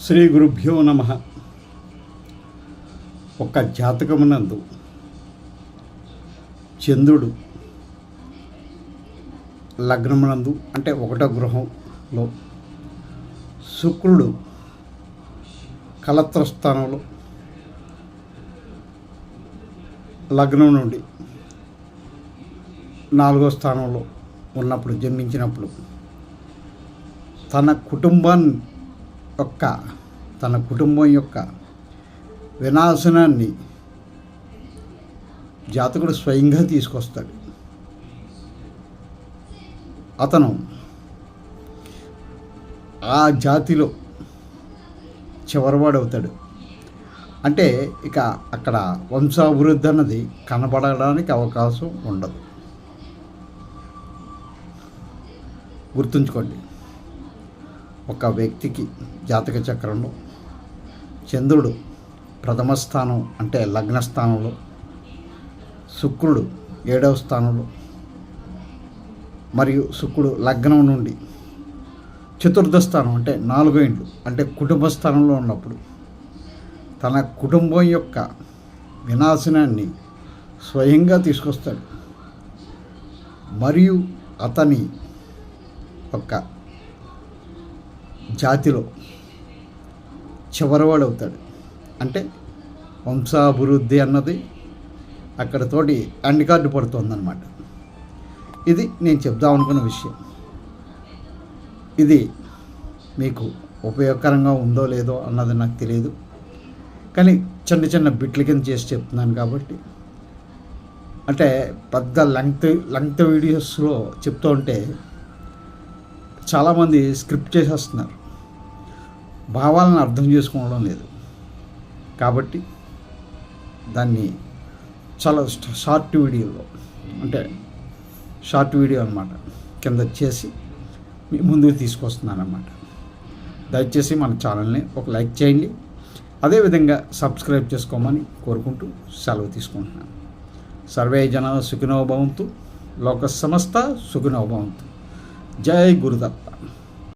శ్రీ గురుభ్యో నమ. ఒక జాతకమునందు చంద్రుడు లగ్నమునందు అంటే ఒకటో గృహంలో శుక్రుడు కలత్ర స్థానంలో లగ్నం నుండి నాలుగో స్థానంలో ఉన్నప్పుడు జన్మించినప్పుడు తన కుటుంబాన్ని యొక్క తన కుటుంబం యొక్క వినాశనాన్ని జాతకుడు స్వయంగా తీసుకొస్తాడు. అతను ఆ జాతిలో చివరివాడవుతాడు. అంటే ఇక అక్కడ వంశాభివృద్ధి అన్నది కనబడడానికి అవకాశం ఉండదు. గుర్తుంచుకోండి. ఒక వ్యక్తికి జాతక చక్రంలో చంద్రుడు ప్రథమ స్థానం అంటే లగ్న స్థానంలో శుక్రుడు ఏడవ స్థానంలో మరియు శుక్రుడు లగ్నం నుండి చతుర్థ స్థానం అంటే నాలుగో ఇండ్లు అంటే కుటుంబ స్థానంలో ఉన్నప్పుడు తన కుటుంబం యొక్క వినాశనాన్ని స్వయంగా తీసుకొస్తాడు. మరియు అతని యొక్క జాతిలో చివరివాడవుతాడు అంటే వంశాభివృద్ధి అన్నది అక్కడతోటి ఎండ్ కార్డు పడుతుందన్నమాట. ఇది నేను చెప్దాం అనుకున్న విషయం. ఇది మీకు ఉపయోగకరంగా ఉందో లేదో అన్నది నాకు తెలియదు. కానీ చిన్న చిన్న బిట్ల కింద చేసి చెప్తున్నాను కాబట్టి. అంటే పెద్ద లెంగ్త్ లెంగ్త్ వీడియోస్లో చెప్తూ ఉంటే చాలామంది స్క్రిప్ట్ చేసేస్తున్నారు. భావాలను అర్థం చేసుకోవడం లేదు. కాబట్టి దాన్ని చాలా షార్ట్ వీడియోలో అంటే షార్ట్ వీడియో అనమాట కింద చేసి మీ ముందుకు తీసుకొస్తున్నాను అన్నమాట దయచేసి మన ఛానల్ని ఒక లైక్ చేయండి. అదేవిధంగా సబ్స్క్రైబ్ చేసుకోమని కోరుకుంటూ సెలవు తీసుకుంటున్నాను. సర్వే జన సుఖినోభవంతు లోక సమస్త సుఖినోభవంతు జై గురుదత్త.